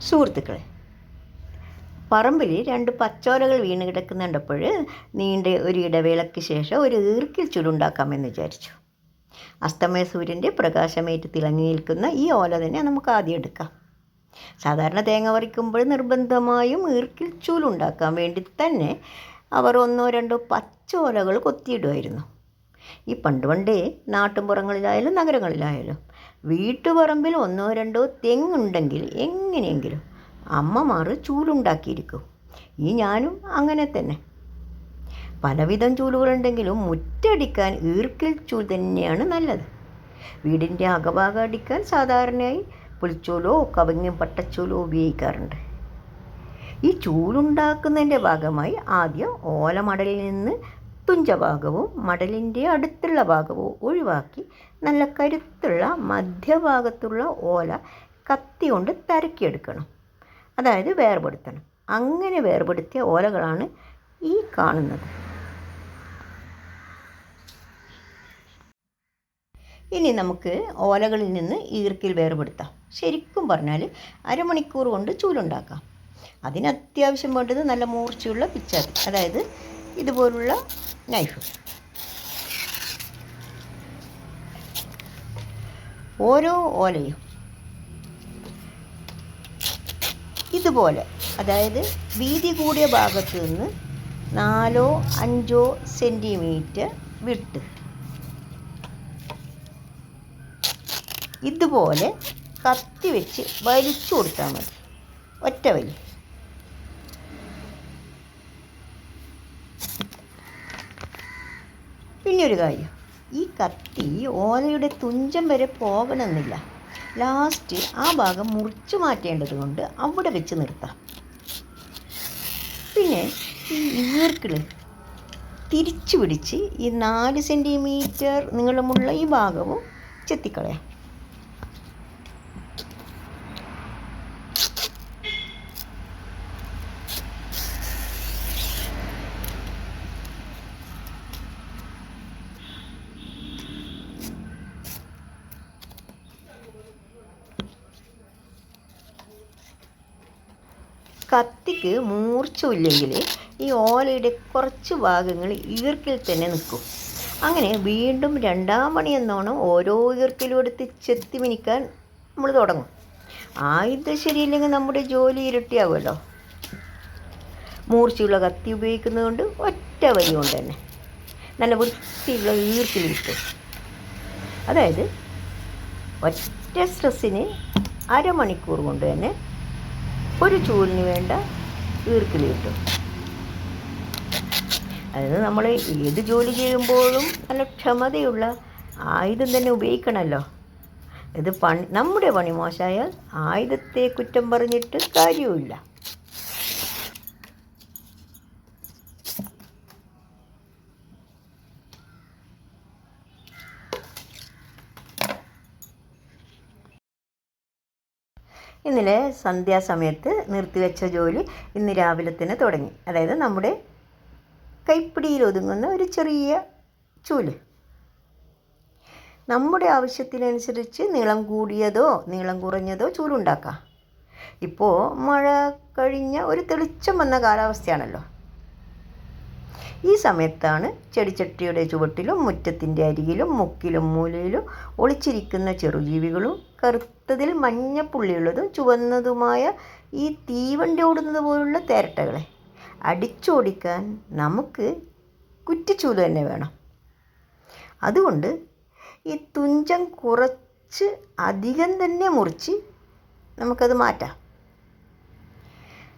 സുഹൃത്തുക്കളെ പറമ്പിൽ രണ്ട് പച്ചോലകൾ വീണ് കിടക്കുന്നുണ്ടപ്പോൾ നീണ്ട ഒരു ഇടവേളയ്ക്ക് ശേഷം ഒരു ഈർക്കിൽ ചുടുണ്ടാക്കാമെന്ന് വിചാരിച്ചു. അസ്തമയ സൂര്യന്റെ പ്രകാശമേറ്റ് തിളങ്ങി നിൽക്കുന്ന ഈ ഓല തന്നെ നമുക്ക് ആദ്യം എടുക്കാം. സാധാരണ തേങ്ങ പറിക്കുമ്പോൾ നിർബന്ധമായും ഈർക്കിൽ ചൂലുണ്ടാക്കാൻ വേണ്ടി തന്നെ അവർ ഒന്നോ രണ്ടോ പച്ചോലകൾ കൊത്തിയിടുമായിരുന്നു. ഈ പണ്ട് പണ്ടേ നാട്ടുമ്പുറങ്ങളിലായാലും നഗരങ്ങളിലായാലും വീട്ടുപറമ്പിൽ ഒന്നോ രണ്ടോ തെങ്ങുണ്ടെങ്കിൽ എങ്ങനെയെങ്കിലും അമ്മമാർ ചൂലുണ്ടാക്കിയിരിക്കും. ഈ ഞാനും അങ്ങനെ തന്നെ. പലവിധം ചൂലുകളുണ്ടെങ്കിലും മുറ്റടിക്കാൻ ഈർക്കിൽ ചൂൽ തന്നെയാണ് നല്ലത്. വീടിന്റെ അകഭാഗം അടിക്കാൻ സാധാരണയായി പുളിച്ചൂലോ കവിങ്ങും പട്ടച്ചൂലോ ഉപയോഗിക്കാറുണ്ട്. ഈ ചൂലുണ്ടാക്കുന്നതിന്റെ ഭാഗമായി ആദ്യം ഓലമടലിൽ നിന്ന് തുഞ്ചഭാഗവും മടലിന്റെ അടുത്തുള്ള ഭാഗവും ഒഴിവാക്കി നല്ല കരുത്തുള്ള മധ്യഭാഗത്തുള്ള ഓല കത്തി കൊണ്ട് തരക്കിയെടുക്കണം. അതായത് വേർപെടുത്തണം. അങ്ങനെ വേർപെടുത്തിയ ഓലകളാണ് ഈ കാണുന്നത്. ഇനി നമുക്ക് ഓലകളിൽ നിന്ന് ഈർക്കിൽ വേർപെടുത്താം. ശരിക്കും പറഞ്ഞാൽ അരമണിക്കൂർ കൊണ്ട് ചൂലുണ്ടാക്കാം. അതിന് അത്യാവശ്യം വേണ്ടത് നല്ല മൂർച്ചയുള്ള പിച്ചാത്തി അതായത് ഇതുപോലുള്ള നൈഫ് ഓരോ ഓലയും ഇതുപോലെ അതായത് വീതി കൂടിയ ഭാഗത്ത് നിന്ന് നാലോ അഞ്ചോ സെന്റിമീറ്റർ വിട്ട്. ഇതുപോലെ കത്തി വെച്ച് വലിച്ചു കൊടുത്താൽ മതി. ഒറ്റ വലി. പിന്നെ ഒരു കാര്യം. ഈ കത്തി ഓലയുടെ തുഞ്ചം വരെ പോകണമെന്നില്ല. ലാസ്റ്റ് ആ ഭാഗം മുറിച്ചു മാറ്റേണ്ടതുകൊണ്ട് അവിടെ വെച്ച് നിർത്താം പിന്നെ ഈ ഈർക്കിൾ തിരിച്ചു പിടിച്ച് ഈ നാല് സെന്റിമീറ്റർ നീളമുള്ള ഈ ഭാഗവും ചെത്തിക്കളയാം കത്തിക്ക് മൂർച്ചില്ലെങ്കിൽ ഈ ഓലയുടെ കുറച്ച് ഭാഗങ്ങൾ ഈർക്കിൽ തന്നെ നിൽക്കും. അങ്ങനെ വീണ്ടും രണ്ടാം മണി എന്നോണം ഓരോ ഈർക്കിലും എടുത്ത് ചെത്തി മിനിക്കാൻ നമ്മൾ തുടങ്ങും. ആയുധം ശരിയില്ലെങ്കിൽ നമ്മുടെ ജോലി ഇരട്ടിയാവുമല്ലോ. മൂർച്ചയുള്ള കത്തി ഉപയോഗിക്കുന്നത് കൊണ്ട് ഒറ്റ വരി കൊണ്ട് തന്നെ നല്ല വൃത്തിയുള്ള ഈർക്കിൽ കിട്ടും അതായത് ഒറ്റ സ്ട്രെസ്സിന് അരമണിക്കൂർ കൊണ്ട് തന്നെ ഒരു ചൂലിന് വേണ്ട ഈർക്കിൽ കിട്ടും അതായത് നമ്മൾ ഏത് ജോലി ചെയ്യുമ്പോഴും നല്ല ക്ഷമതയുള്ള ആയുധം തന്നെ ഉപയോഗിക്കണമല്ലോ ഇത് പണി നമ്മുടെ പണി മോശമായാൽ ആയുധത്തെ കുറ്റം പറഞ്ഞിട്ട് കാര്യവുമില്ല. ഇന്നലെ സന്ധ്യാസമയത്ത് നിർത്തിവെച്ച ജോലി ഇന്ന് രാവിലെ തന്നെ തുടങ്ങി. അതായത് നമ്മുടെ കൈപ്പിടിയിൽ ഒതുങ്ങുന്ന ഒരു ചെറിയ ചൂൽ. നമ്മുടെ ആവശ്യത്തിനനുസരിച്ച് നീളം കൂടിയതോ നീളം കുറഞ്ഞതോ ചൂലുണ്ടാക്കാം. ഇപ്പോൾ മഴ കഴിഞ്ഞ ഒരു തെളിച്ചം വന്ന കാലാവസ്ഥയാണല്ലോ. ഈ സമയത്താണ് ചെടിച്ചട്ടിയുടെ ചുവട്ടിലും മുറ്റത്തിന്റെ അരികിലും മുക്കിലും മൂലയിലും ഒളിച്ചിരിക്കുന്ന ചെറുജീവികളും കറുത്തതിൽ മഞ്ഞപ്പുള്ളിയുള്ളതും ചുവന്നതുമായ ഈ തീവണ്ടി ഓടുന്നത് പോലുള്ള തേരട്ടകളെ. അടിച്ചോടിക്കാൻ നമുക്ക് കുറ്റിച്ചൂൽ തന്നെ വേണം. അതുകൊണ്ട് ഈ തുഞ്ചം കുറച്ച് അധികം തന്നെ മുറിച്ച് നമുക്കത് മാറ്റാം.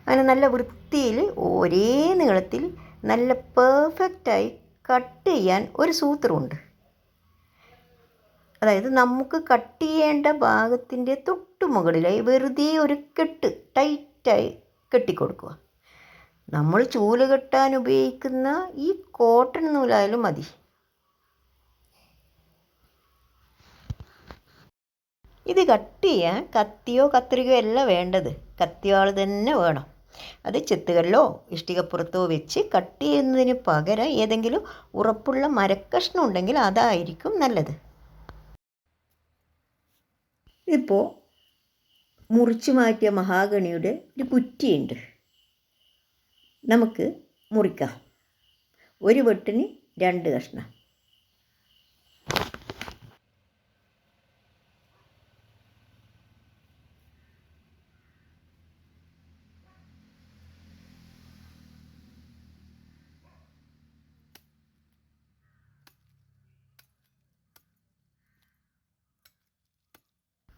അങ്ങനെ നല്ല വൃത്തിയിൽ ഒരേ നീളത്തിൽ നല്ല പെർഫെക്റ്റായി കട്ട് ചെയ്യാൻ ഒരു സൂത്രമുണ്ട്. അതായത് നമുക്ക് കട്ട് ചെയ്യേണ്ട ഭാഗത്തിന്റെ തൊട്ടു മുകളിലായി വെറുതെ ഒരു കെട്ട് ടൈറ്റായി കെട്ടിക്കൊടുക്കുക. നമ്മൾ ചൂൽ കെട്ടാൻ ഉപയോഗിക്കുന്ന ഈ കോട്ടൺ നൂലായാലും മതി. ഇത് കട്ട് ചെയ്യാൻ കത്തിയോ കത്രികയോ അല്ല വേണ്ടത്. കത്തിയാൾ തന്നെ വേണം. അത് ചെത്തുകല്ലോ ഇഷ്ടികപ്പുറത്തോ വെച്ച് കട്ട് ചെയ്യുന്നതിന് പകരം ഏതെങ്കിലും ഉറപ്പുള്ള മരക്കഷ്ണം ഉണ്ടെങ്കിൽ അതായിരിക്കും നല്ലത്. ഇപ്പോൾ മുറിച്ചു മാറ്റിയ മഹാഗണിയുടെ ഒരു കുറ്റിയുണ്ട്. നമുക്ക് മുറിക്കാം. ഒരു വെട്ടിന് രണ്ട് കഷ്ണം.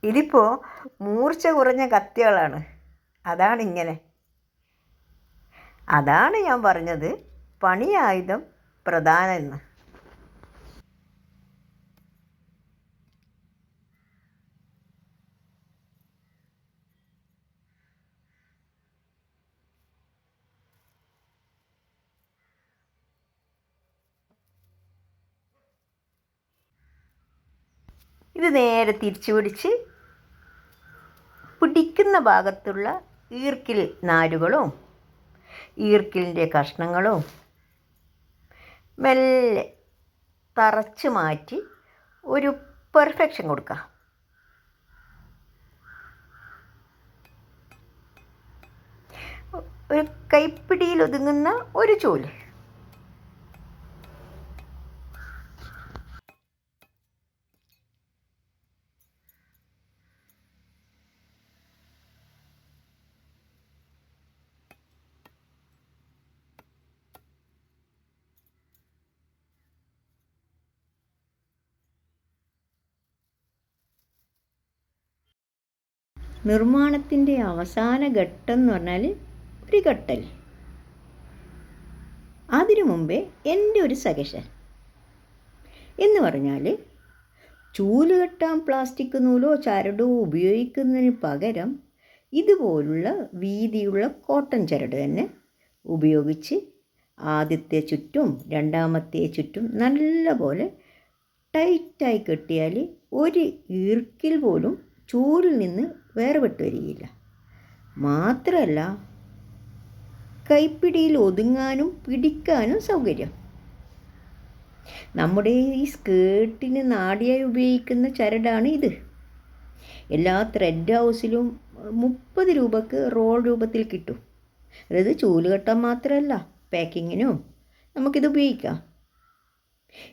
ഇതിപ്പോൾ മൂർച്ച കുറഞ്ഞ കത്തികളാണ്. അതാണ് ഇങ്ങനെ. അതാണ് ഞാൻ പറഞ്ഞത്. പണിയായുധം പ്രധാനം എന്ന്. ഇത് നേരെ തിരിച്ചു പിടിച്ച് പിടിക്കുന്ന ഭാഗത്തുള്ള ഈർക്കിൽ നാരുകളും ഈർക്കിലിന്റെ കഷ്ണങ്ങളും മെല്ലെ തറച്ച് മാറ്റി ഒരു പെർഫെക്ഷൻ കൊടുക്കുക. ഒരു കൈപ്പിടിയിൽ ഒതുങ്ങുന്ന ഒരു ചൂൽ. നിർമ്മാണത്തിന്റെ അവസാന ഘട്ടം എന്ന് പറഞ്ഞാൽ ഒരു ഘട്ടൽ അതിനു മുമ്പേ എന്റെ ഒരു സജഷൻ. എന്ന് പറഞ്ഞാൽ ചൂൽ കെട്ടാൻ പ്ലാസ്റ്റിക് നൂലോ ചരടോ ഉപയോഗിക്കുന്നതിന് പകരം ഇതുപോലുള്ള വീതിയുള്ള കോട്ടൺ ചരട് തന്നെ ഉപയോഗിച്ച് ആദ്യത്തെ ചുറ്റും രണ്ടാമത്തെ ചുറ്റും നല്ലപോലെ ടൈറ്റായി കെട്ടിയാൽ ഒരു ഈർക്കിൽ പോലും ചൂരിൽ നിന്ന് വേർപെട്ട് വരികയില്ല. മാത്രമല്ല കൈപ്പിടിയിൽ ഒതുങ്ങാനും പിടിക്കാനും സൗകര്യം. നമ്മുടെ ഈ സ്കേർട്ടിന് നാടിയായി ഉപയോഗിക്കുന്ന ചരടാണ് ഇത്. എല്ലാ ത്രെഡ് ഹൗസിലും മുപ്പത് രൂപക്ക് റോൾ രൂപത്തിൽ കിട്ടും. അതായത് ചൂലുകെട്ടാൻ മാത്രമല്ല പാക്കിങ്ങിനും നമുക്കിത് ഉപയോഗിക്കാം.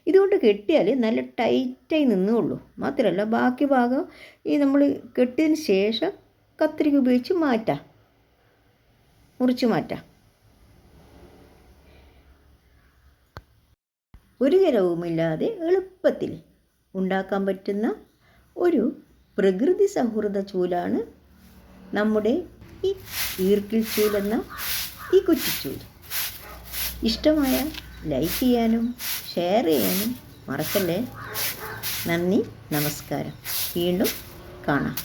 ഇതുകൊണ്ട് കെട്ടിയാൽ നല്ല ടൈറ്റായി നിന്നുള്ളൂ. മാത്രമല്ല ബാക്കി ഭാഗം ഈ നമ്മൾ കെട്ടിയതിന് ശേഷം കത്രിക ഉപയോഗിച്ച് മാറ്റാം. മുറിച്ച് മാറ്റാം. ഒരു ചിലവുമില്ലാതെ എളുപ്പത്തിൽ ഉണ്ടാക്കാൻ പറ്റുന്ന ഒരു പ്രകൃതി സൗഹൃദ ചൂലാണ് നമ്മുടെ ഈ ഈർക്കിൽ ചൂലെന്ന ഈ കുറ്റിച്ചൂൽ ഇഷ്ടമായ ലൈക്ക് ചെയ്യാനും ഷെയർ ചെയ്യാനും മറക്കല്ലേ? നന്ദി നമസ്കാരം. വീണ്ടും കാണാം.